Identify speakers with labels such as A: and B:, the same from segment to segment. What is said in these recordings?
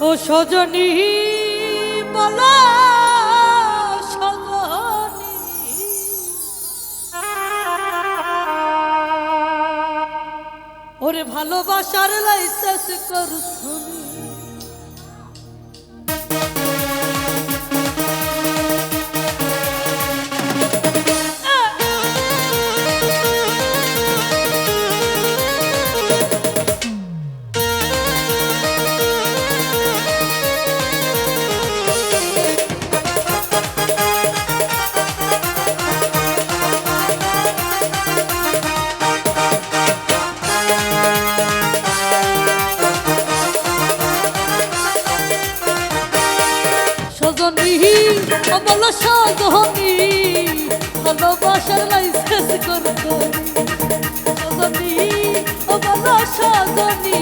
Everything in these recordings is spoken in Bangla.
A: ও সজনী বলা ওরে ভালোবাসার লাইসেন্স করু ভালোবাসার লাইসেন্স করতো সজনী অবল সজনী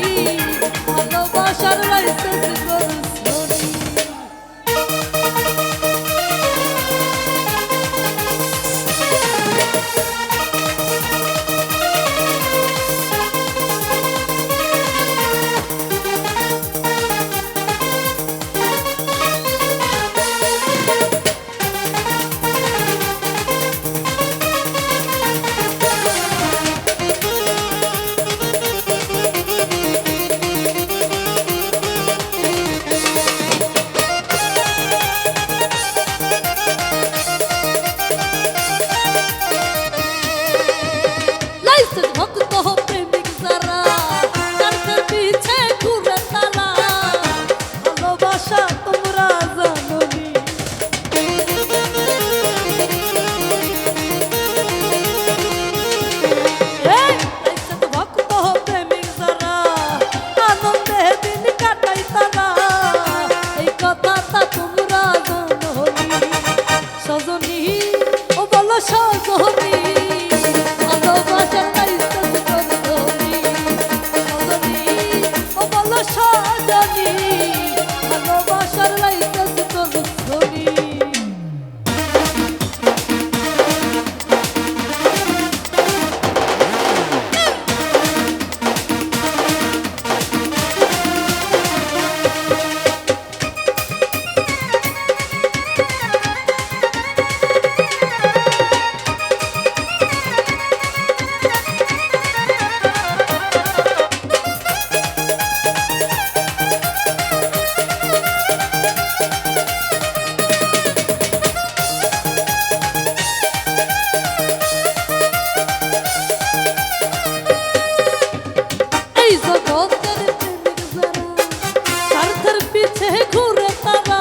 A: ঘুরে তারা,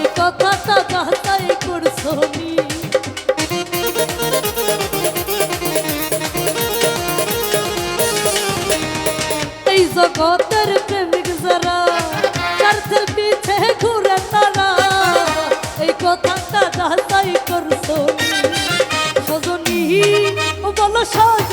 A: এই কথাটা যাচাই করছ এই জগতের প্রেমিক যারা স্বার্থের পিছে ঘুরে তারা, এই কথাটা যাচাই করছ সজনী বলো সজনী